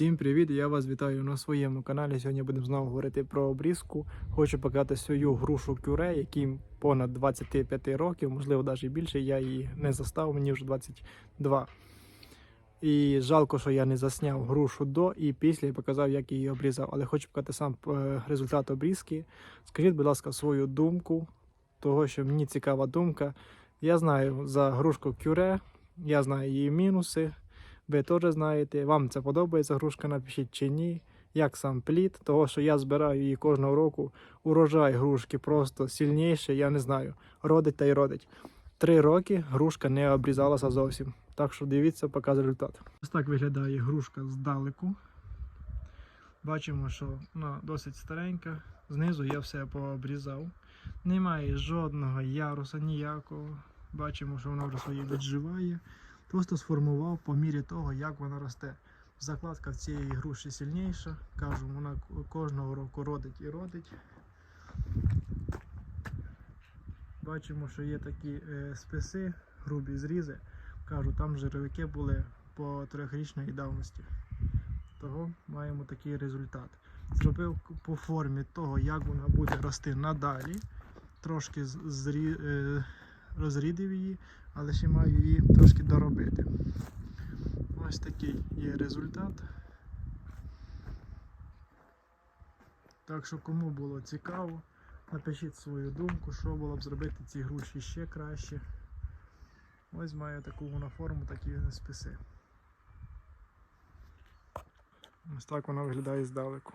Всім привіт! Я вас вітаю на своєму каналі. Сьогодні будемо знову говорити про обрізку. Хочу показати свою грушу кюре, якій понад 25 років, можливо, навіть більше. Я її не застав, мені вже 22. І жалко, що я не засняв грушу до і після і показав, як її обрізав. Але хочу показати сам е, результат обрізки. Скажіть, будь ласка, свою думку, того, що мені цікава думка. Я знаю за грушку кюре, я знаю її мінуси. Ви теж знаєте, вам це подобається грушка, напишіть чи ні. Як сам плід, того що я збираю її кожного року. Урожай грушки просто сильніший, я не знаю. Родить та й родить. Три роки грушка не обрізалася зовсім. Так що дивіться, показ результат. Ось так виглядає грушка здалеку. Бачимо, що вона досить старенька. Знизу я все пообрізав. Немає жодного яруса ніякого. Бачимо, що вона вже своє відживає. Просто сформував по мірі того, як вона росте. Закладка в цієї груші сильніша. Кажу, вона кожного року родить і родить. Бачимо, що є такі е, списи, грубі зрізи. Кажу, там жировики були по трьохрічної давності. Того маємо такий результат. Зробив по формі того, як вона буде рости надалі. Трошки зрі, е, розрідив її, але ще маю її трошки доробити. Ось такий є результат. Так що кому було цікаво, напишіть свою думку, що було б зробити ці груші ще краще. Ось маю таку вона форму, такі списи. Ось так вона виглядає здалеку.